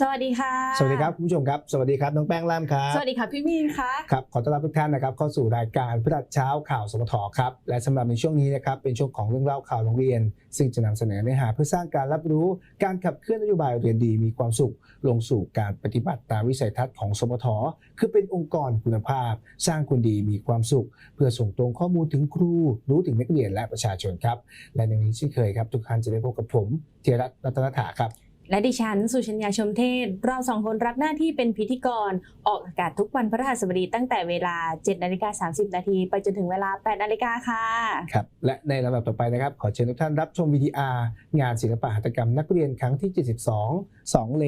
สวัสดีค่ะ สวัสดีครับคุณผู้ชมครับ สวัสดีครับน้องแป้งล่ามครับ สวัสดีค่ะพี่มีนค่ะ ครับขอต้อนรับทุกท่านนะครับเข้าสู่รายการพฤหัสเช้าข่าวสมทครับ และสำหรับในช่วงนี้นะครับเป็นช่วงของเรื่องเล่าข่าวโรงเรียน ซึ่งจะนำเสนอเนื้อหาเพื่อสร้างการรับรู้การขับเคลื่อนนโยบายเรียนดีมีความสุข ลงสู่การปฏิบัติตามวิสัยทัศน์ของสมทคือเป็นองค์กรคุณภาพ สร้างคนดีมีความสุข เพื่อส่งตรงข้อมูลถึงครู รู้ถึงนักเรียนและประชาชนครับ และในวันนี้เช่นเคยครับทุกท่านจะได้พบกับผมเทียรัตน์รัตนถาครับ และดิฉัน สุชัญญาชมเทศ เราสองคนรับหน้าที่เป็นพิธีกร ออกอากาศทุกวันพฤหัสบดีตั้งแต่เวลา 7นาฬิกา30 นาทีไปจนถึงเวลา 8นาฬิกาค่ะ ครับ และในลำดับต่อไปนะครับ ขอเชิญทุกท่านรับชมวิดีอาร์งานศิลปะหัตถกรรมนักเรียนครั้งที่ 72 2 เล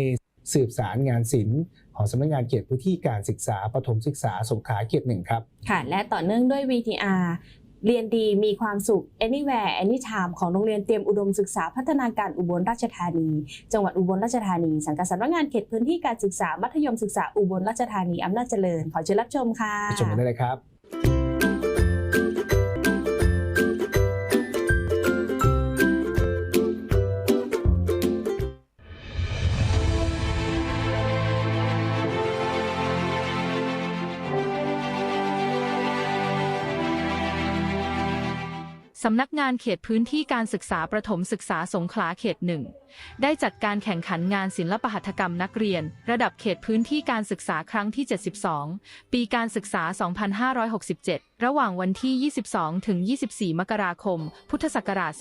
สืบสารงานศิลป์ของสำนักงานเขตพื้นที่การศึกษาปฐมศึกษาสงขลาเขตหนึ่งครับ ค่ะ และต่อเนื่องด้วย VTR เรียนดีมีความสุข anywhere anytime ของโรงเรียนเตรียมอุดมศึกษาพัฒนาการอุบลราชธานี จังหวัดอุบลราชธานี สังกัดสำนักงานเขตพื้นที่การศึกษามัธยมศึกษาอุบลราชธานีอำนาจเจริญ ขอเชิญรับชมค่ะไปชมกันได้เลยครับ สำนักงานเขตพื้นที่การศึกษาประถมศึกษาสงขลาเขตหนึ่งได้จัดการแข่งขันงานศิลปหัตถกรรมนักเรียน ระดับเขตพื้นที่การศึกษาครั้งที่ 72 ปีการศึกษา 2567 ระหว่างวันที่ 22 ถึง 24 มกราคม พุทธศักราช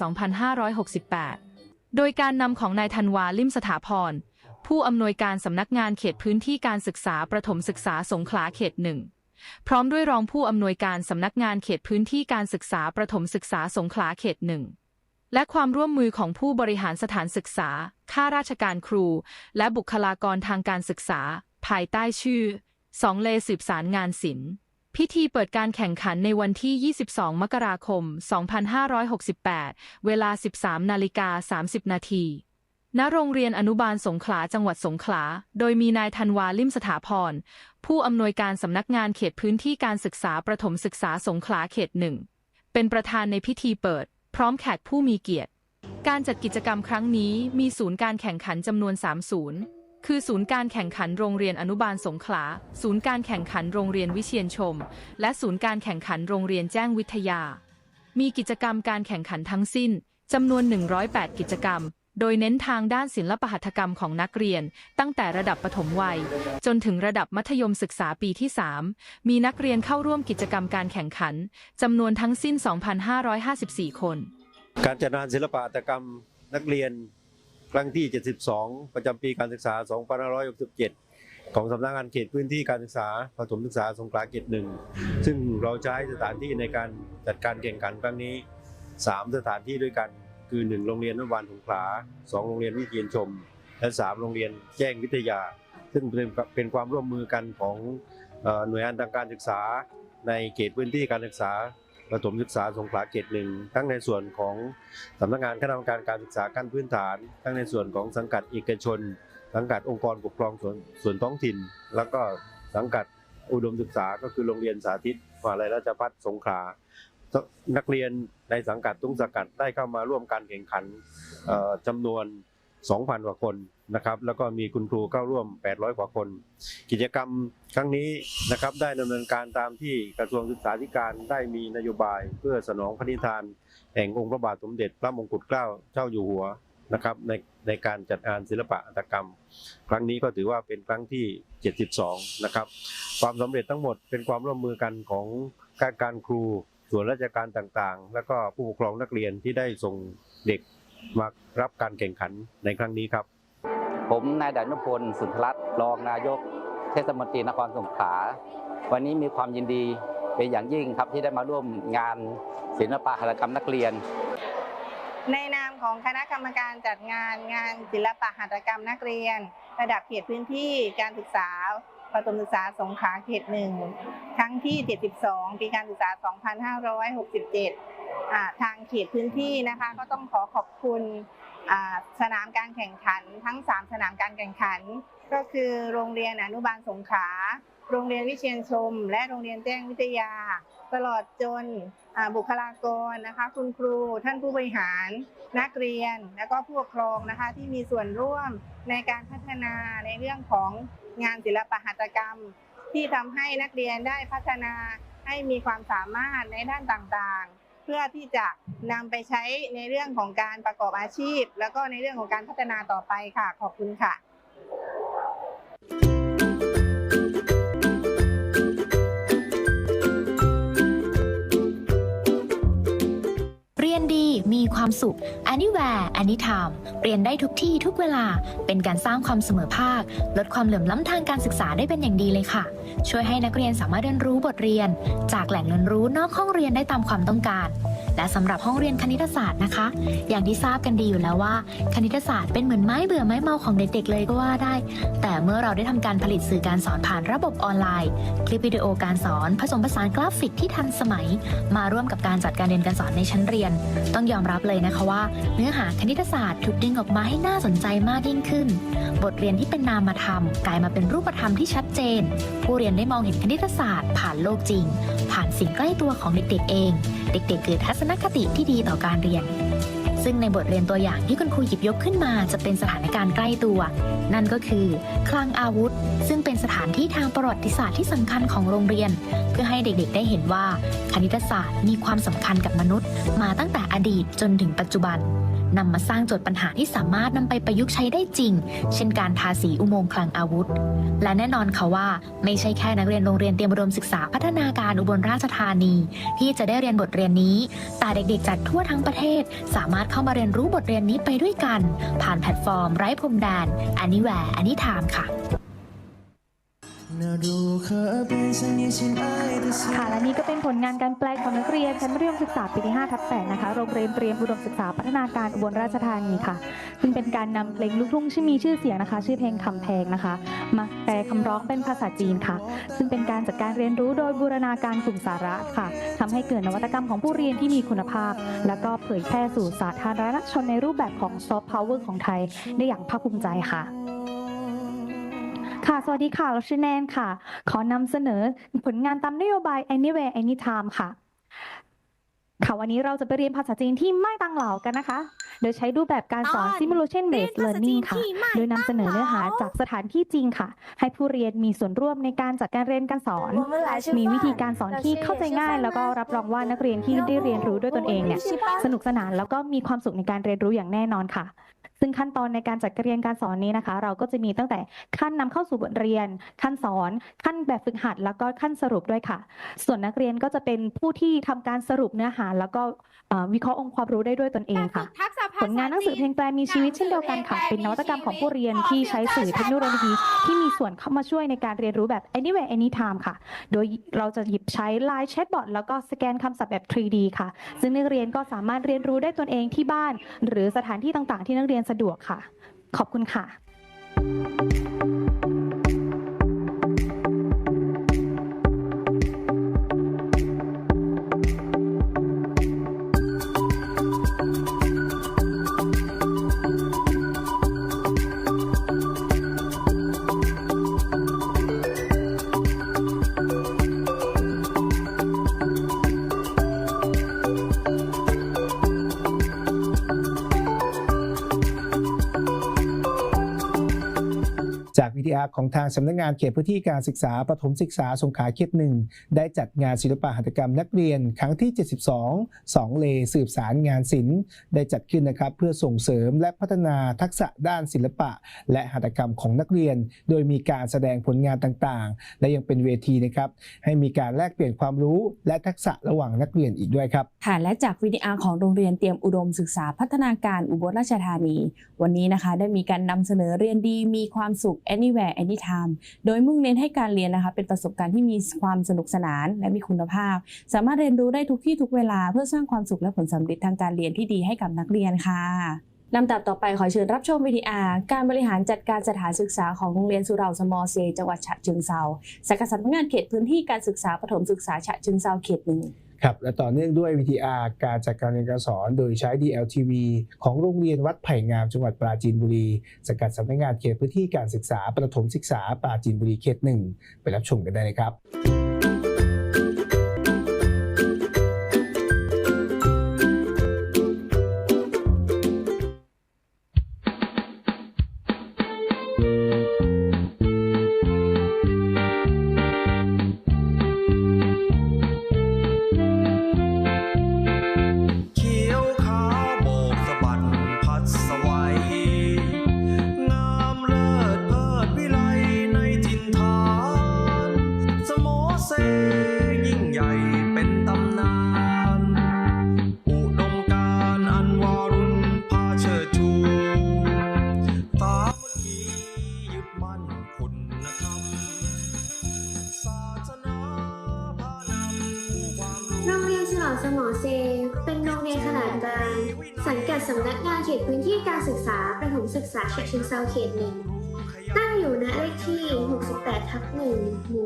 2568 โดยการนำของนายธันวาลิมสถาพรผู้อำนวยการสำนักงานเขตพื้นที่การศึกษาประถมศึกษาสงขลาเขตหนึ่ง พร้อมด้วยรองผู้อำนวยการสำนักงานเขตพื้นที่การศึกษาประถมศึกษาสงขลาเขตหนึ่งและความร่วมมือของผู้บริหารสถานศึกษา ข้าราชการครู และบุคลากรทางการศึกษา ภายใต้ชื่อสองเลสืบสารงานศิลป์พิธีเปิดการแข่งขันในวันที่ 22 มกราคม 2568 เวลา 13 นาฬิกา 30 นาที ณ โรงเรียนอนุบาลสงขลาจังหวัดสงขลา โดยมีนายธันวาลิมสถาพร ผู้อำนวยการสำนักงานเขตพื้นที่การศึกษาประถมศึกษาสงขลาเขตหนึ่งเป็นประธานในพิธีเปิด พร้อมแขกผู้มีเกียรติ การจัดกิจกรรมครั้งนี้มีศูนย์การแข่งขันจำนวน3ศูนย์คือศูนย์การแข่งขันโรงเรียนอนุบาลสงขลา ศูนย์การแข่งขันโรงเรียนวิเชียนชม และศูนย์การแข่งขันโรงเรียนแจ้งวิทยา มีกิจกรรมการแข่งขันทั้งสิ้นจำนวน 108 กิจกรรม โดยเน้นทางด้านศิลปหัตถกรรมของนักเรียน ตั้งแต่ระดับปฐมวัย จนถึงระดับมัธยมศึกษาปีที่ 3 มีนักเรียนเข้าร่วมกิจกรรมการแข่งขันจำนวนทั้งสิ้น 2,554 คน การจัดงานศิลปะหัตถกรรมนักเรียนครั้งที่ 72 ประจำปีการศึกษา 2567 ของสำนักงานเขตพื้นที่การศึกษาประถมศึกษาสงขลาเขตหนึ่งซึ่งเราใช้สถานที่ในการจัดการแข่งขันครั้งนี้ 3 สถานที่ด้วยกัน คือ 1 โรงเรียนอนุบาลสงขลา2 โรงเรียนวิเชียนชม และ 3 โรงเรียนแจ้งวิทยา ซึ่งเป็นเป็นความร่วมมือกันของหน่วยงานทางการศึกษา ในเขตพื้นที่การศึกษาประถมศึกษาสงขลาเขตหนึ่งทั้งในส่วนของสำนักงานคณะกรรมการการศึกษาขั้นพื้นฐาน ทั้งในส่วนของสังกัดเอกชน สังกัดองค์กรปกครองส่วนส่วนท้องถิ่น แล้วก็สังกัดอุดมศึกษาก็คือโรงเรียนสาธิตมหาลัยราชภัฏสงขลา นักเรียนในสังกัดทุกสังกัดได้เข้ามาร่วมการแข่งขันจำนวน 2,000 กว่าคนนะครับแล้วก็มีคุณครูเข้าร่วม 800 กว่าคน กิจกรรมครั้งนี้นะครับได้ดำเนินการตามที่กระทรวงศึกษาธิการได้มีนโยบายเพื่อสนองพระนิทาน แห่งองค์พระบาทสมเด็จพระมงกุฎเกล้าเจ้าอยู่หัวนะครับในในการจัดงานศิลปะหัตกรรม ครั้งนี้ก็ถือว่าเป็นครั้งที่ 72 นะครับ ความสำเร็จทั้งหมดเป็นความร่วมมือกันของการการครู ส่วนราชการต่างๆ แล้วก็ผู้ปกครองนักเรียนที่ได้ส่งเด็กมารับการแข่งขันในครั้งนี้ครับ ผมนายดานุพลสุนทรรัตน์รองนายก เทศมนตรีนครสงขลาวันนี้มีความยินดีเป็นอย่างยิ่งครับที่ได้มาร่วมงานศิลปะหัตถกรรมนักเรียน ในนามของคณะกรรมการจัดงานงานศิลปะหัตถกรรมนักเรียน ระดับเขตพื้นที่การศึกษา ประถมศึกษาสงขลาเขตหนึ่งครั้งที่ 72 ปีการศึกษา 2567 ทางเขตพื้นที่นะคะก็ต้องขอขอบคุณสนามการแข่งขันทั้ง 3 สนามการแข่งขัน ก็คือโรงเรียนอนุบาลสงขลาโรงเรียนวิเชียนชม และโรงเรียนแจ้งวิทยา ตลอดจนบุคลากรนะคะ คุณครูท่านผู้บริหาร นักเรียนและก็ผู้ปกครองนะคะที่มีส่วนร่วมในการพัฒนาในเรื่องของ งานศิลปหัตถกรรม ที่ทำให้นักเรียนได้พัฒนาให้มีความสามารถในด้านต่างๆ เพื่อที่จะนำไปใช้ในเรื่องของการประกอบอาชีพ แล้วก็ในเรื่องของการพัฒนาต่อไปค่ะ ขอบคุณค่ะ ความสุข anywhere anytime เรียนได้ทุกที่ทุกเวลา เป็นการสร้างความเสมอภาค ลดความเหลื่อมล้ำทางการศึกษาได้เป็นอย่างดีเลยค่ะ ช่วยให้นักเรียนสามารถเรียนรู้บทเรียน จากแหล่งเรียนรู้นอกห้องเรียนได้ตามความต้องการ และสำหรับห้องเรียนคณิตศาสตร์นะคะ อย่างที่ทราบกันดีอยู่แล้วว่า คณิตศาสตร์เป็นเหมือนไม้เบื่อไม้เมาของเด็กๆเลยก็ว่าได้ แต่เมื่อเราได้ทำการผลิตสื่อการสอนผ่านระบบออนไลน์ คลิปวิดีโอการสอน ผสมผสานกราฟิกที่ทันสมัย มาร่วมกับการจัดการเรียนการสอนในชั้นเรียน ต้องยอมรับเลยนะคะว่า เนื้อหาคณิตศาสตร์ถูกดึงออกมาให้น่าสนใจมากยิ่งขึ้น บทเรียนที่เป็นนามธรรมกลายมาเป็นรูปธรรมที่ชัดเจน ผู้เรียนได้มองเห็นคณิตศาสตร์ผ่านโลกจริง ผ่านสิ่งใกล้ตัวของเด็กๆเอง เด็กๆเกิดทัศนคติที่ดีต่อการเรียน ซึ่งในบทเรียนตัวอย่างที่คุณครูหยิบยกขึ้นมา จะเป็นสถานการณ์ใกล้ตัว นั่นก็คือ คลังอาวุธ ซึ่งเป็นสถานที่ทางประวัติศาสตร์ที่สำคัญของโรงเรียน เพื่อให้เด็กๆ ได้เห็นว่า คณิตศาสตร์มีความสำคัญกับมนุษย์ มาตั้งแต่อดีตจนถึงปัจจุบัน นำมาสร้างโจทย์ปัญหาที่สามารถนำไปประยุกต์ใช้ได้จริง เช่นการทาสีอุโมงค์คลังอาวุธ และแน่นอนค่ะว่า ไม่ใช่แค่นักเรียนโรงเรียนเตรียมอุดมศึกษาพัฒนาการอุบลราชธานี ที่จะได้เรียนบทเรียนนี้ แต่เด็กๆจากทั่วทั้งประเทศ สามารถเข้ามาเรียนรู้บทเรียนนี้ไปด้วยกัน ผ่านแพลตฟอร์มไร้พรมแดน Anywhere Anytime ค่ะ ค่ะและนี่ก็เป็นผลงานการแปลของนักเรียนชั้นมัธยมศึกษาปีที่5ทับ8นะคะโรงเรียนเตรียมอุดมศึกษาพัฒนาการอุบลราชธานีค่ะ ซึ่งเป็นการนำเพลงลูกทุ่งที่มีชื่อเสียงนะคะ ชื่อเพลงคำแพงนะคะ มาแปลคำร้องเป็นภาษาจีนค่ะ ซึ่งเป็นการจัดการเรียนรู้โดยบูรณาการกลุ่มสาระค่ะทำให้เกิดนวัตกรรมของผู้เรียนที่มีคุณภาพ แล้วก็เผยแพร่สู่สาธารณชนในรูปแบบของซอฟต์พาวเวอร์ของไทย ได้อย่างภาคภูมิใจค่ะ ค่ะ สวัสดีค่ะ เราชื่อแนนค่ะ ขอนำเสนอผลงานตามนโยบาย Anywhere Anytime ค่ะ ค่ะ วันนี้เราจะไปเรียนภาษาจีนที่ไม่ตังเหล่ากันนะคะ โดยใช้รูปแบบการสอน Simulation Based Learning ค่ะ โดยนำเสนอเนื้อหาจากสถานที่จริงค่ะ ให้ผู้เรียนมีส่วนร่วมในการจัดการเรียนการสอน มีวิธีการสอนที่เข้าใจง่าย แล้วก็รับรองว่านักเรียนที่ได้เรียนรู้ด้วยตนเองเนี่ย สนุกสนานแล้วก็มีความสุขในการเรียนรู้อย่างแน่นอนค่ะ ซึ่งขั้นตอนในการจัดการเรียนการสอนนี้นะคะ เราก็จะมีตั้งแต่ขั้นนำเข้าสู่บทเรียน ขั้นสอน ขั้นแบบฝึกหัด แล้วก็ขั้นสรุปด้วยค่ะ ส่วนนักเรียนก็จะเป็นผู้ที่ทำการสรุปเนื้อหา แล้วก็เอ่อวิเคราะห์องค์ความรู้ได้ด้วยตนเองค่ะผลงานหนังสือเพลงแปลมีชีวิตเช่นเดียวกันค่ะ เป็นนวัตกรรมของผู้เรียนที่ใช้สื่อเทคโนโลยีที่มีส่วนเข้ามาช่วยในการเรียนรู้แบบ anywhere anytime ค่ะ โดยเราจะหยิบใช้ Line Chatbot แล้วก็สแกนคำศัพท์แบบ 3D ค่ะ ซึ่งนักเรียนก็สามารถเรียนรู้ได้ตนเองที่บ้าน หรือสถานที่ต่างๆ ที่นักเรียนสะดวกค่ะ ขอบคุณค่ะ วิทยาของทางสำนักงานเขตพื้นที่การศึกษาประถมศึกษาสงขลาเขตหนึ่งได้จัดงานศิลปะหัตถกรรมนักเรียนครั้งที่ 72 2 เลสืบสารงานศิลป์ ได้จัดขึ้นนะครับเพื่อส่งเสริมและพัฒนาทักษะด้านศิลปะ และหัตถกรรมของนักเรียน โดยมีการแสดงผลงานต่างๆ และยังเป็นเวทีนะครับให้มีการแลกเปลี่ยนความรู้และทักษะระหว่างนักเรียนอีกด้วยครับค่ะและจากวิดีอาร์ของโรงเรียนเตรียมอุดมศึกษาพัฒนาการอุบลราชธานี วันนี้นะคะ ได้มีการนำเสนอเรียนดีมีความสุข anywhere anytime โดยมุ่งเน้นให้การเรียนนะคะเป็นประสบการณ์ที่มีความสนุกสนานและมีคุณภาพ สามารถเรียนรู้ได้ทุกที่ทุกเวลา เพื่อสร้างความสุขและผลสำเร็จทางการเรียนที่ดีให้กับนักเรียนค่ะลำดับต่อไปขอเชิญรับชมวิดีอาร์การบริหารจัดการสถานศึกษาของโรงเรียนสุเหร่าสมอเซ จังหวัดฉะเชิงเซาสังกัดสำนักงานเขตพื้นที่การศึกษาประถมศึกษาฉะเชิงเซาเขตหนึ่ง ครับและต่อเนื่องด้วย VTR การจัดการเรียนการสอนโดยใช้ DLTV ของโรงเรียนวัดไผ่งามจังหวัดปราจีนบุรีสกัดสำนักงานเขตพื้นที่การศึกษาประถมศึกษาปราจีนบุรีเขตหนึ่งไปรับชมกันได้เลยครับ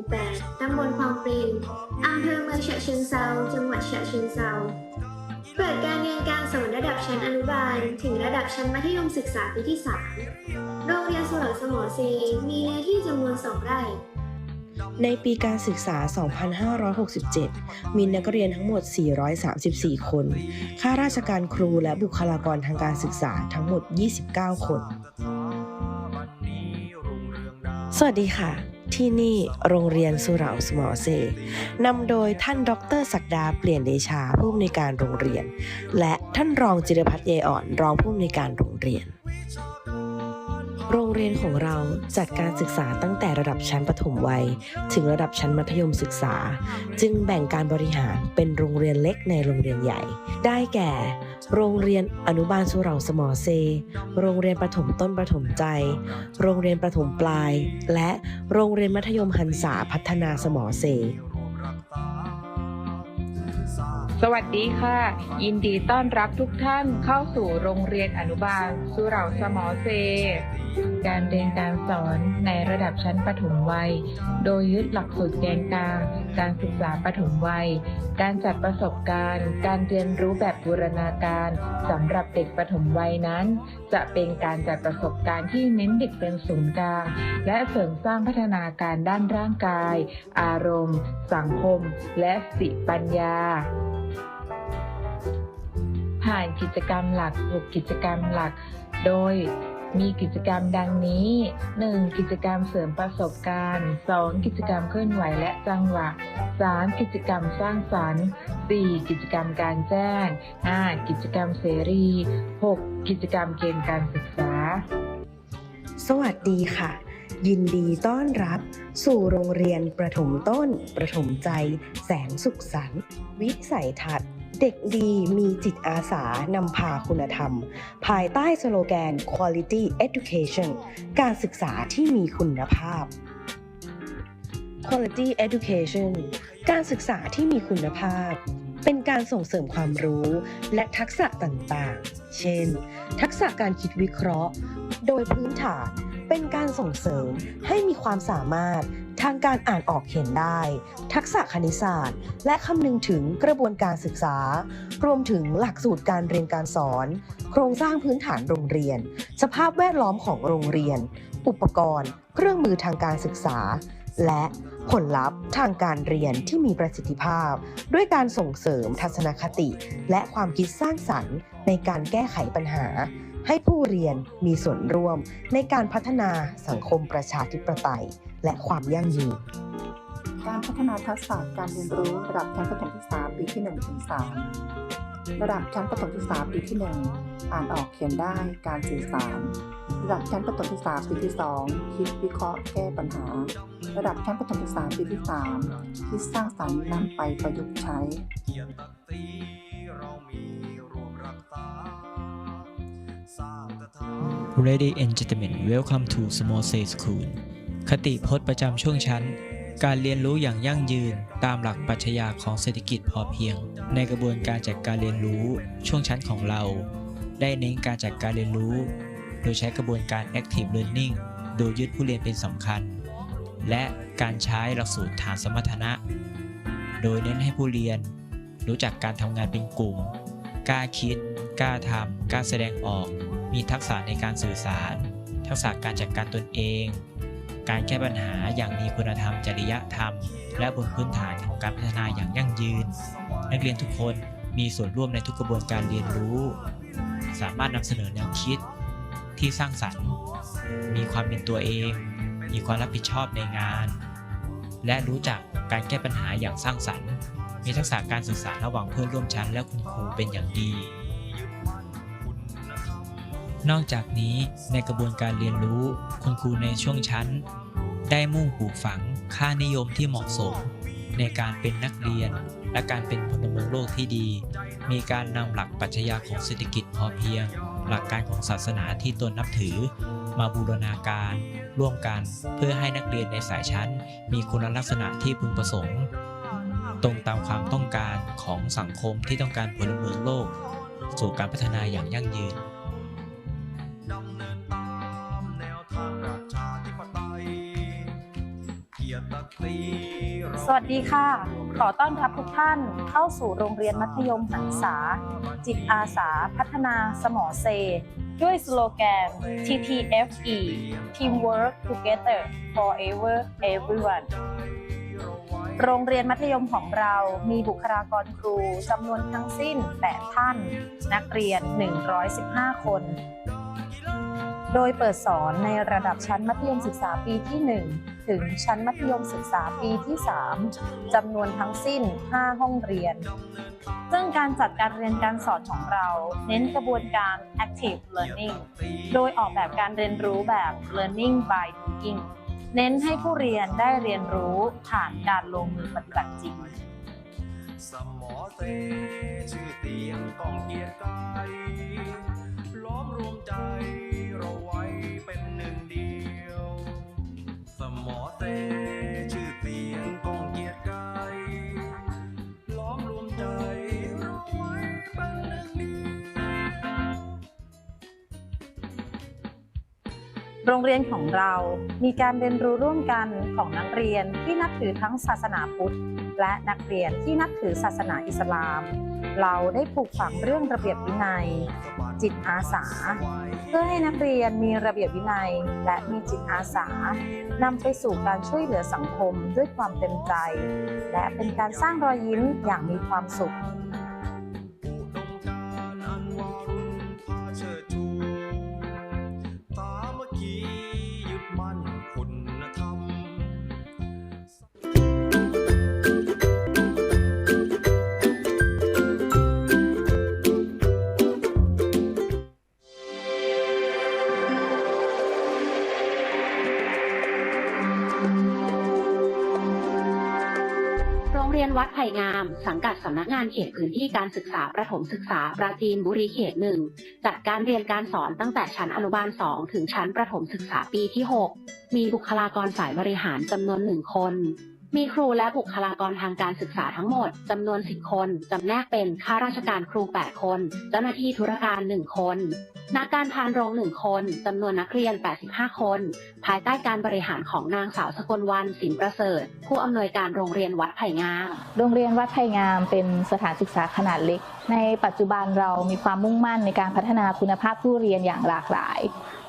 มู่8ตำบลคลองปรินอำเภอเมืองฉะเชิงเซาจังหวัดฉะเชิงเซาเปิดการเรียนการสอนระดับชั้นอนุบาล ถึงระดับชั้นมัธยมศึกษาปีที่ 3 โรงเรียนฉลองสมอเซมีเนื้อที่จำนวน 2 ไร่ ในปีการศึกษา 2567 มีนักเรียนทั้งหมด 434 คน ข้าราชการครูและบุคลากรทางการศึกษาทั้งหมด 29 คน สวัสดีค่ะ ที่นี่โรงเรียนสุเหร่าสมอเซนำโดยท่านดรศักดาเปลี่ยนเดชาผู้อำนวยการโรงเรียน และท่านรองจิรพัฒน์เยอ่อนรองผู้อำนวยการโรงเรียน โรงเรียนของเราจัดการศึกษาตั้งแต่ระดับชั้นประถมวัย ถึงระดับชั้นมัธยมศึกษา จึงแบ่งการบริหารเป็นโรงเรียนเล็กในโรงเรียนใหญ่ ได้แก่ โรงเรียนอนุบาลสุเหร่าสมอเซ โรงเรียนประถมต้นประถมใจ โรงเรียนประถมปลาย และโรงเรียนมัธยมหันษาพัฒนาสมอเซ สวัสดีค่ะ ยินดีต้อนรับทุกท่านเข้าสู่โรงเรียนอนุบาล สุเหร่าสมอเซ การเรียนการสอนในระดับชั้นประถมวัย โดยยึดหลักสูตรแกนกลาง การศึกษาประถมวัย การจัดประสบการณ์ การเรียนรู้แบบบูรณาการสำหรับเด็กประถมวัยนั้น จะเป็นการจัดประสบการณ์ที่เน้นเด็กเป็นศูนย์กลาง และเสริมสร้างพัฒนาการด้านร่างกาย อารมณ์ สังคม และสติปัญญา ผ่านกิจกรรมหลัก 6 กิจกรรมหลัก โดยมีกิจกรรมดังนี้ 1. กิจกรรมเสริมประสบการณ์ 2. กิจกรรมเคลื่อนไหวและจังหวะ 3. กิจกรรมสร้างสรรค์ 4. กิจกรรมการแจ้ง 5. กิจกรรมเสรี 6. กิจกรรมเกณฑ์การศึกษา สวัสดีค่ะ ยินดีต้อนรับ สู่โรงเรียนประถมต้น ประถมใจ แสนสุขสันต์วิสัยทัศน์ เด็กดีมีจิตอาสานำพาคุณธรรม ภายใต้สโลแกน Quality Education การศึกษาที่มีคุณภาพ Quality Education การศึกษาที่มีคุณภาพ เป็นการส่งเสริมความรู้และทักษะต่างๆ เช่น ทักษะการคิดวิเคราะห์ โดยพื้นฐาน เป็นการส่งเสริมให้มีความสามารถทางการอ่านออกเขียนได้ ทักษะคณิตศาสตร์ และคำนึงถึงกระบวนการศึกษา รวมถึงหลักสูตรการเรียนการสอน โครงสร้างพื้นฐานโรงเรียน สภาพแวดล้อมของโรงเรียน อุปกรณ์ เครื่องมือทางการศึกษา และผลลัพธ์ทางการเรียนที่มีประสิทธิภาพ ด้วยการส่งเสริมทัศนคติ และความคิดสร้างสรรค์ในการแก้ไขปัญหา ให้ผู้เรียนมีส่วนร่วมในการพัฒนาสังคมประชาธิปไตย และความยั่งยืน การพัฒนาทักษะการเรียนรู้ระดับชั้นประถมศึกษาปีที่1ถึง3ระดับชั้นประถมศึกษาปีที่ 1 อ่านออกเขียนได้การสื่อสาร ระดับชั้นประถมศึกษาปีที่ 2 คิดวิเคราะห์แก้ปัญหา ระดับชั้นประถมศึกษาปีที่ 3 คิดสร้างสรรค์นำไปประยุกต์ใช้ Ladies and gentlemen welcome to Small Say School คติพจน์ประจำช่วงชั้น การเรียนรู้อย่างยั่งยืนตามหลักปรัชญาของเศรษฐกิจพอเพียง ในกระบวนการจัดการเรียนรู้ช่วงชั้นของเรา ได้เน้นการจัดการเรียนรู้ โดยใช้กระบวนการ Active Learning โดยยึดผู้เรียนเป็นสำคัญ และการใช้หลักสูตรฐานสมรรถนะ โดยเน้นให้ผู้เรียน รู้จักการทำงานเป็นกลุ่ม กล้าคิด กล้าทำกล้าแสดงออก มีทักษะในการสื่อสาร ทักษะการจัดการตนเอง การแก้ปัญหาอย่างมีคุณธรรม จริยธรรม และบนพื้นฐานของการพัฒนาอย่างยั่งยืน นักเรียนทุกคนมีส่วนร่วมในทุกกระบวนการเรียนรู้ สามารถนำเสนอแนวคิดที่สร้างสรรค์ มีความเป็นตัวเอง มีความรับผิดชอบในงาน และรู้จักการแก้ปัญหาอย่างสร้างสรรค์ มีทักษะการสื่อสารระหว่างเพื่อนร่วมชั้นและคุณครูเป็นอย่างดี นอกจากนี้ในกระบวนการเรียนรู้คุณครูในช่วงชั้น ได้มุ่งปลูกฝังค่านิยมที่เหมาะสม ในการเป็นนักเรียน และการเป็นพลเมืองโลกที่ดี มีการนำหลักปรัชญาของเศรษฐกิจพอเพียง หลักการของศาสนาที่ตนนับถือ มาบูรณาการ ร่วมกันเพื่อให้นักเรียนในสายชั้น มีคุณลักษณะที่พึงประสงค์ ตรงตามความต้องการของสังคมที่ต้องการพลเมืองโลก สู่การพัฒนาอย่างยั่งยืน วัสดีค่ะ ขอต้อนรับทุกท่านเข้าสู่โรงเรียนมัธยมหันษา จิตอาสาพัฒนาสมอเซ ด้วยสโลแกน TTFE Teamwork Together Forever Everyone โรงเรียนมัธยมของเรามีบุคลากรครูจำนวนทั้งสิ้น 8 ท่าน นักเรียน 115 คน โดยเปิดสอนในระดับชั้นมัธยมศึกษาปีที่ 1ถึงชั้นมัธยมศึกษาปีที่ 3จำนวนทั้งสิ้น 5 ห้องเรียน ซึ่งการจัดการเรียนการสอนของเรา เน้นกระบวนการ active learning โดยออกแบบการเรียนรู้แบบ learning by doing เน้นให้ผู้เรียนได้เรียนรู้ผ่านการลงมือปฏิบัติจริงสมอเซชื่อเสียงกองเกียรติกายล้อมรวมใจ โรงเรียนของเรามีการเรียนรู้ร่วมกันของนักเรียนที่นับถือทั้งศาสนาพุทธ และนักเรียนที่นับถือศาสนาอิสลาม เราได้ปลูกฝังเรื่องระเบียบวินัย จิตอาสา เพื่อให้นักเรียนมีระเบียบวินัยและมีจิตอาสานำไปสู่การช่วยเหลือสังคมด้วยความเต็มใจ และเป็นการสร้างรอยยิ้มอย่างมีความสุขามสังกัดสำนักงานเขตพื้นที่การศึกษาประถมศึกษาปราจีนบุรีเขตหนึ่งจัดการเรียนการสอนตั้งแต่ชั้นอนุบาล 2 ถึงชั้นประถมศึกษาปีที่ 6 มีบุคลากรฝ่ายบริหารจำนวนหนึ่งคน มีครูและบุคลากรทางการศึกษาทั้งหมดจำนวน 10 คนจำแนกเป็นข้าราชการครู 8 คน เจ้าหน้าที่ธุรการ 1 คน นักการพานโรง 1 คนจำนวนนักเรียน 85 คน ภายใต้การบริหารของนางสาวสกลวันสินประเสริฐ ผู้อำนวยการโรงเรียนวัดไผ่งาม โรงเรียนวัดไผ่งามเป็นสถานศึกษาขนาดเล็ก ในปัจจุบันเรามีความมุ่งมั่นในการพัฒนาคุณภาพผู้เรียนอย่างหลากหลาย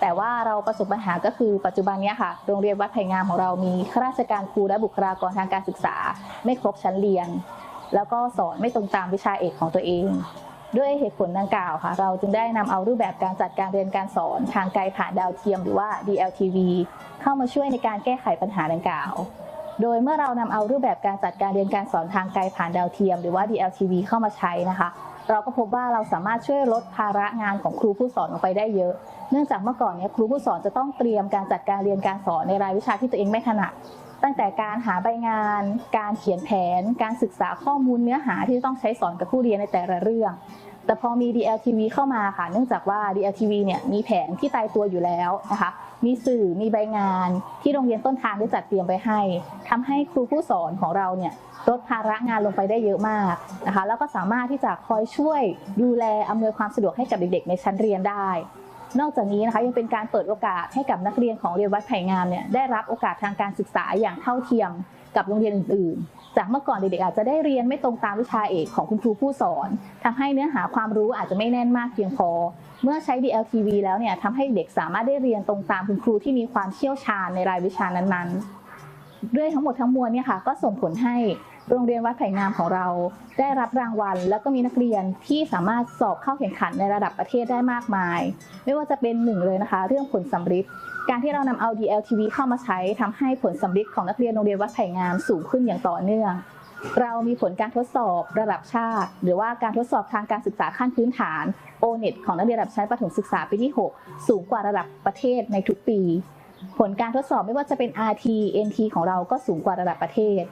แต่ว่าเราประสบปัญหาก็คือปัจจุบันนี้ค่ะ โรงเรียนวัดไผ่งามของเรามีข้าราชการครูและบุคลากรทางการศึกษา ไม่ครบชั้นเรียน แล้วก็สอนไม่ตรงตามวิชาเอกของตัวเอง ด้วยเหตุผลดังกล่าวค่ะ เราจึงได้นำเอารูปแบบการจัดการเรียนการสอนทางไกลผ่านดาวเทียมหรือว่า DLTV เข้ามาช่วยในการแก้ไขปัญหาดังกล่าว โดยเมื่อเรานำเอารูปแบบการจัดการเรียนการสอนทางไกลผ่านดาวเทียม หรือว่า DLTV เข้ามาใช้นะคะ เราก็พบว่าเราสามารถช่วยลดภาระงานของครูผู้สอนลงไปได้เยอะ เนื่องจากเมื่อก่อนเนี่ยครูผู้สอนจะต้องเตรียมการจัดการเรียนการสอนในรายวิชาที่ตัวเองไม่ถนัดตั้งแต่การหาใบงาน การเขียนแผน การศึกษาข้อมูลเนื้อหาที่ต้องใช้สอนกับผู้เรียนในแต่ละเรื่อง แต่พอมี DLTV เข้ามาค่ะ เนื่องจากว่า DLTV เนี่ยมีแผนที่ตายตัวอยู่แล้วนะคะ มีสื่อ มีใบงาน ที่โรงเรียนต้นทางได้จัดเตรียมไปให้ทำให้ครูผู้สอนของเราเนี่ยลดภาระงานลงไปได้เยอะมากนะคะ แล้วก็สามารถที่จะคอยช่วยดูแลอำนวยความสะดวกให้กับเด็กๆ ในชั้นเรียนได้ นอกจากนี้นะคะยังเป็นการเปิดโอกาสให้กับนักเรียนของเรียนวัดไผ่งามเนี่ยได้รับโอกาสทางการศึกษาอย่างเท่าเทียมกับโรงเรียนอื่นๆ จากเมื่อก่อนเด็กๆอาจจะได้เรียนไม่ตรงตามวิชาเอกของคุณครูผู้สอนทำให้เนื้อหาความรู้อาจจะไม่แน่นมากเพียงพอ เมื่อใช้ DLTV แล้วเนี่ยทำให้เด็กสามารถได้เรียนตรงตามคุณครูที่มีความเชี่ยวชาญในรายวิชานั้นๆ ด้วยทั้งหมดทั้งมวลเนี่ยค่ะก็ส่งผลให้ โรงเรียนวัดไผ่งามของเราได้รับรางวัล แล้วก็มีนักเรียนที่สามารถสอบเข้าแข่งขันในระดับประเทศได้มากมาย ไม่ว่าจะเป็นหนึ่งเลยนะคะ เรื่องผลสัมฤทธิ์การที่เรานำเอา DLTV เข้ามาใช้ทำให้ผลสัมฤทธิ์ของนักเรียนโรงเรียนวัดไผ่งามสูงขึ้นอย่างต่อเนื่อง เรามีผลการทดสอบระดับชาติ หรือว่าการทดสอบทางการศึกษาขั้นพื้นฐาน O-NET ของนักเรียนระดับชั้นประถมศึกษาปีที่ 6 สูงกว่าระดับประเทศในทุกปี ผลการทดสอบไม่ว่าจะเป็น RT NT ของเราก็สูงกว่าระดับประเทศ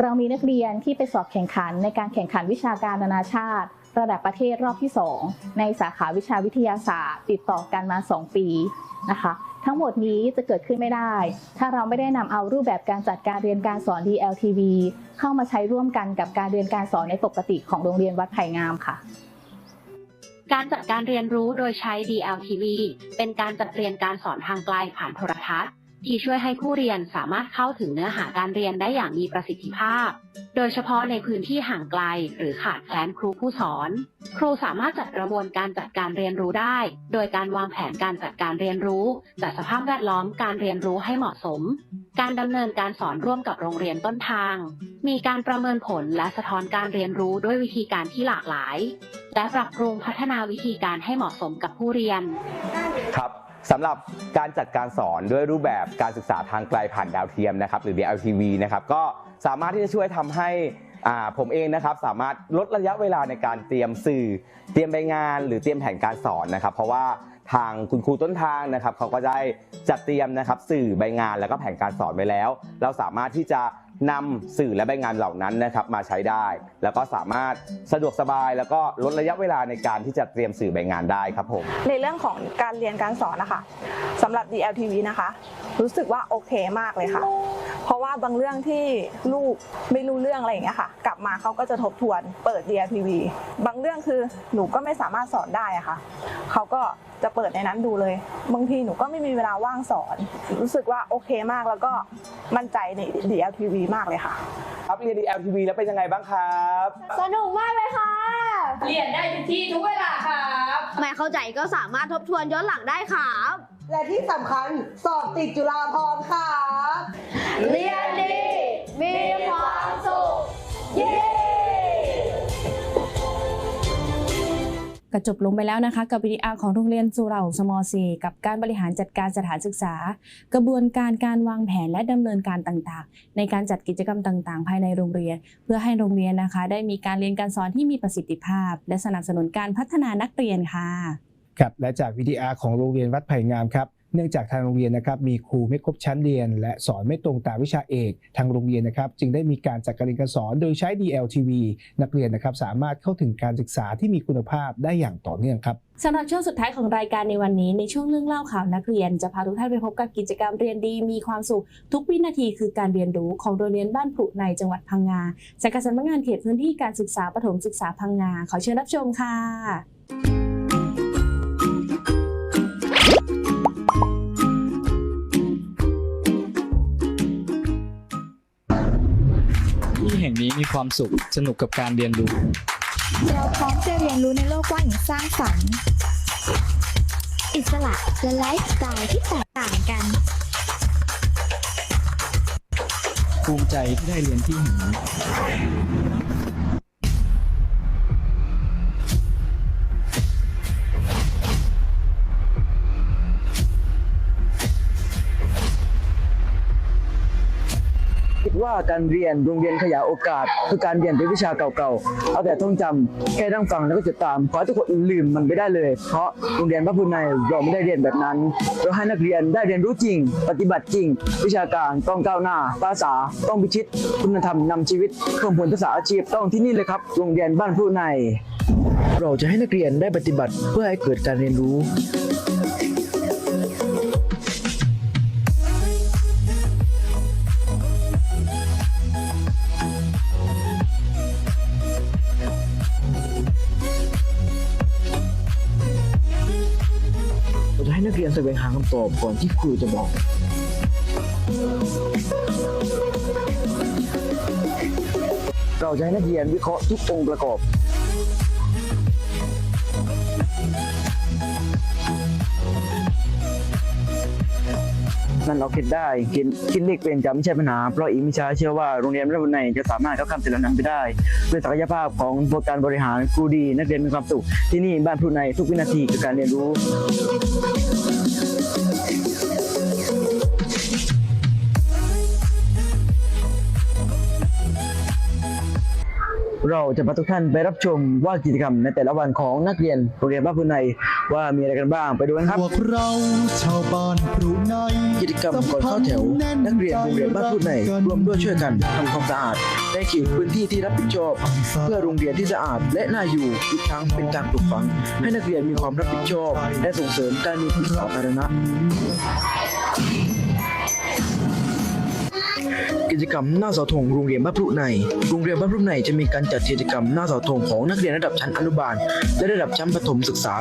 เรามีนักเรียนที่ไปสอบแข่งขันในการแข่งขันวิชาการนานาชาติ ระดับประเทศรอบที่ 2 ในสาขาวิชาวิทยาศาสตร์ ติดต่อกันมา 2 ปีนะคะทั้งหมดนี้จะเกิดขึ้นไม่ได้ ถ้าเราไม่ได้นำเอารูปแบบการจัดการเรียนการสอน DLTV เข้ามาใช้ร่วมกันกับการเรียนการสอนในปกติของโรงเรียนวัดไผ่งามค่ะ การจัดการเรียนรู้โดยใช้ DLTV เป็นการจัดเรียนการสอนทางไกลผ่านโทรทัศน์ ที่ช่วยให้ผู้เรียนสามารถเข้าถึงเนื้อหาการเรียนได้อย่างมีประสิทธิภาพ โดยเฉพาะในพื้นที่ห่างไกล หรือขาดแคลนครูผู้สอน ครูสามารถจัดกระบวนการจัดการเรียนรู้ได้ โดยการวางแผนการจัดการเรียนรู้ จัดสภาพแวดล้อมการเรียนรู้ให้เหมาะสม การดำเนินการสอนร่วมกับโรงเรียนต้นทาง มีการประเมินผลและสะท้อนการเรียนรู้ด้วยวิธีการที่หลากหลาย และปรับปรุงพัฒนาวิธีการให้เหมาะสมกับผู้เรียน ครับ สำหรับการจัดการสอนด้วยรูปแบบการศึกษาทางไกลผ่านดาวเทียมนะครับหรือ DLTV นะครับก็สามารถที่จะช่วยทำให้ผมเองนะครับสามารถลดระยะเวลาในการเตรียมสื่อ เตรียมใบงาน หรือเตรียมแผนการสอนนะครับ เพราะว่าทางคุณครูต้นทางนะครับเขาก็ได้จัดเตรียมนะครับสื่อใบงานแล้วก็แผนการสอนไว้แล้ว เราสามารถที่จะ นำสื่อและใบงานเหล่านั้นนะครับมาใช้ได้ แล้วก็สามารถสะดวกสบาย แล้วก็ลดระยะเวลาในการที่จะเตรียมสื่อใบงานได้ครับผม ในเรื่องของการเรียนการสอนนะคะสำหรับ DLTV นะคะ รู้สึกว่าโอเคมากเลยค่ะ เพราะว่าบางเรื่องที่ลูกไม่รู้เรื่องอะไรอย่างเงี้ยค่ะ กลับมาเขาก็จะทบทวนเปิด DLTV บางเรื่องคือหนูก็ไม่สามารถสอนได้อะค่ะเขาก็จะเปิดในนั้นดูเลย บางทีหนูก็ไม่มีเวลาว่างสอน รู้สึกว่าโอเคมากแล้วก็มั่นใจใน DLTV มากเลยค่ะ ครับเรียน DLTV แล้วเป็นยังไงบ้างครับ สนุกมากเลยค่ะ เรียนได้ทุกที่ทุกเวลาครับ ไม่เข้าใจก็สามารถทบทวนย้อนหลังได้ครับ และที่สำคัญสอบติดจุฬาภรณ์ครับเรียนดี มีความสุข เย้ ก็จบลงไปแล้วนะคะ กับวิดีอาร์ของโรงเรียนสุเหร่าสมอเซกับการบริหารจัดการสถานศึกษา กระบวนการการวางแผนและดำเนินการต่างๆ ในการจัดกิจกรรมต่างๆ ภายในโรงเรียน เพื่อให้โรงเรียนนะคะ ได้มีการเรียนการสอนที่มีประสิทธิภาพ และสนับสนุนการพัฒนานักเรียนค่ะ ครับและจากวิดีอาร์ของโรงเรียนวัดไผ่งามครับเนื่องจากทางโรงเรียนนะครับมีครูไม่ครบชั้นเรียน และสอนไม่ตรงตามวิชาเอก ทางโรงเรียนนะครับจึงได้มีการจัดการเรียนการสอนโดยใช้ DLTV นักเรียนนะครับสามารถเข้าถึงการศึกษาที่มีคุณภาพได้อย่างต่อเนื่องครับสำหรับช่วงสุดท้ายของรายการในวันนี้ในช่วงเรื่องเล่าข่าวนักเรียน จะพาทุกท่านไปพบกับกิจกรรมเรียนดีมีความสุขทุกวินาทีคือการเรียนรู้ของโรงเรียนบ้านผุในจังหวัดพังงาจากการสำนักงานเขตพื้นที่การศึกษาประถมศึกษาพังงาขอเชิญรับชมค่ะ ความสุข สนุกกับการเรียนรู้ เราพร้อมจะเรียนรู้ในโลกกว้างอย่างสร้างสรรค์ อิสระและไลฟ์สไตล์ที่แตกต่างกัน ภูมิใจที่ได้เรียนที่แห่งนี้ ว่าการเรียนโรงเรียนขยายโอกาส คือการเรียนเป็นวิชาเก่าๆ เอาแต่ท่องจำแค่นั่งฟังแล้วก็จดตาม ขอให้ทุกคนลืมมันไปได้เลย เพราะโรงเรียนพระพุทธในเราไม่ได้เรียนแบบนั้น เราให้นักเรียนได้เรียนรู้จริง ปฏิบัติจริง วิชาการต้องก้าวหน้า ภาษาต้องพิชิต คุณธรรมนำชีวิตเพิ่มผลทักษะอาชีพต้องที่นี่เลยครับ โรงเรียนบ้านผู้ใน เราจะให้นักเรียนได้ปฏิบัติเพื่อให้เกิดการเรียนรู้ ยนแสวงหาคำตอบก่อนที่ครูจะบอก เราจะให้นักเรียนวิเคราะห์ทุกองค์ประกอบนั่นเราคิดได้คิดคิดเลขเป็นจะไม่ใช่ปัญหา เพราะอีกมิชาเชื่อว่าโรงเรียนรับุญในจะสามารถเข้าข้ามสิ่งเหล่านั้นไปได้ ด้วยศักยภาพของการบริหารครูดี นักเรียนมีความสุขที่นี่บ้านผู้ในทุกวินาทีคือการเรียนรู้ เราจะพาทุกท่านไปรับชมว่ากิจกรรมในแต่ละวันของนักเรียนโรงเรียนบ้านพุนในว่ามีอะไรกันบ้างไปดูกันครับ พวกเราชาวบ้านพรุในกิจกรรมก่อนเข้าแถว นักเรียนโรงเรียนบ้านพูดในร่วมด้วยช่วยกันทำความสะอาดในเขตพื้นที่ที่รับผิดชอบ เพื่อโรงเรียนที่สะอาดและน่าอยู่อีกทั้งเป็นการปลูกฝัง ให้นักเรียนมีความรับผิดชอบ และส่งเสริมการมีพื้นสาธารณะ กิจกรรมหน้าเสาธงโรงเรียนบ้านพรุใน โรงเรียนบ้านพรุในจะมีการจัดกิจกรรมหน้าเสาธงของนักเรียนระดับชั้นอนุบาล และระดับชั้นประถมศึกษา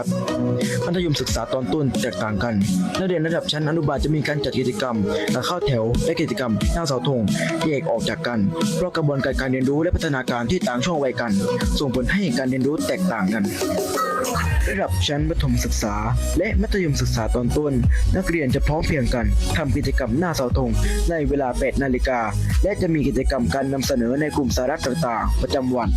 มัธยมศึกษาตอนต้นแตกต่างกัน นักเรียนระดับชั้นอนุบาลจะมีการจัดกิจกรรมการเข้าแถวและกิจกรรมหน้าเสาธงแยกออกจากกัน เพราะกระบวนการการเรียนรู้และพัฒนาการที่ต่างช่วงวัยกัน ส่งผลให้การเรียนรู้แตกต่างกันระดับชั้นประถมศึกษา และมัธยมศึกษาตอนต้น นักเรียนจะพร้อมเพียงกันทำกิจกรรมหน้าเสาธงในเวลา 8 นาฬิกาและจะมีกิจกรรมการนำเสนอในกลุ่มสาระต่างๆ ประจำวัน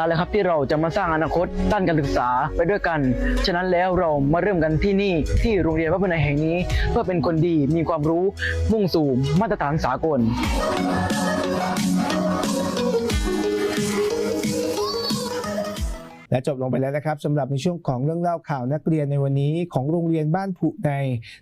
ลาแล้วครับที่เราจะมาสร้างอนาคตด้านการศึกษาไปด้วยกัน ฉะนั้นแล้วเรามาเริ่มกันที่นี่ที่โรงเรียนวัดพนัยแห่งนี้ เพื่อเป็นคนดีมีความรู้มุ่งสู่มาตรฐานสากลและจบลงไปแล้วนะครับสำหรับในช่วงของเรื่องเล่าข่าวนักเรียนในวันนี้ของโรงเรียนบ้านผุใน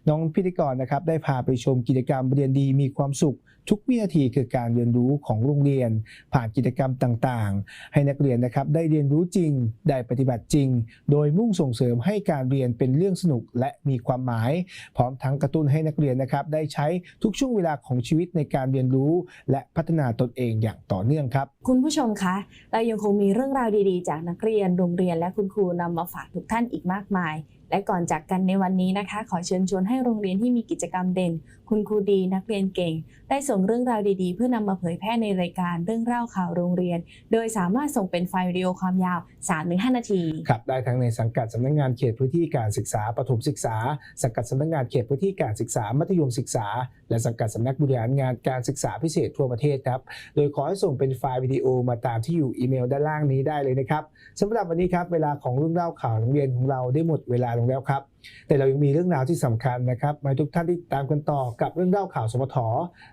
น้องพิธีกรนะครับ ได้พาไปชมกิจกรรมเรียนดีมีความสุข ทุกวินาทีคือการเรียนรู้ของโรงเรียน ผ่านกิจกรรมต่างๆ ให้นักเรียนนะครับได้เรียนรู้จริง ได้ปฏิบัติจริง โดยมุ่งส่งเสริมให้การเรียนเป็นเรื่องสนุกและมีความหมาย พร้อมทั้งกระตุ้นให้นักเรียนนะครับได้ใช้ทุกช่วงเวลาของชีวิตในการเรียนรู้ และพัฒนาตนเองอย่างต่อเนื่องครับ คุณผู้ชมคะเรายังคงมีเรื่องราวดีๆ จากนักเรียนโรงเรียนและคุณครูนำมาฝากทุกท่านอีกมากมาย และก่อนจากกันในวันนี้นะคะ ขอเชิญชวนให้โรงเรียนที่มีกิจกรรมเด่น คุณครูดีนักเรียนเก่ง ได้ส่งเรื่องราวดีๆ เพื่อนำมาเผยแพร่ในรายการเรื่องเล่าข่าวโรงเรียน โดยสามารถส่งเป็นไฟล์วิดีโอความยาว 3-5 นาทีครับได้ทั้งในสังกัดสำนักงานเขตพื้นที่การศึกษาประถมศึกษา สังกัดสำนักงานเขตพื้นที่การศึกษามัธยมศึกษา และสังกัดสำนักบริหารงานการศึกษาพิเศษทั่วประเทศครับโดยขอให้ส่งเป็นไฟล์วิดีโอมาตามที่อยู่อีเมลด้านล่างนี้ได้เลยนะครับสำหรับวันนี้ครับเวลาของเรื่องเล่าข่าวโรงเรียนของเราได้หมดเวลาลงแล้วครับ แต่เรายังมีเรื่องราวที่สำคัญนะครับมาให้ทุกท่านที่ตามกันต่อกับเรื่องเล่าข่าวสมท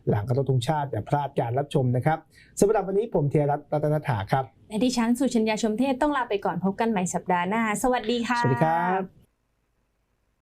หลังกระทงชาติอย่าพลาดการรับชมนะครับสำหรับวันนี้ผมเทียรัตน์รัตนถาครับและดิฉันสุชัญญาชมเทศต้องลาไปก่อนพบกันใหม่สัปดาห์หน้า สวัสดีค่ะ สวัสดีครับ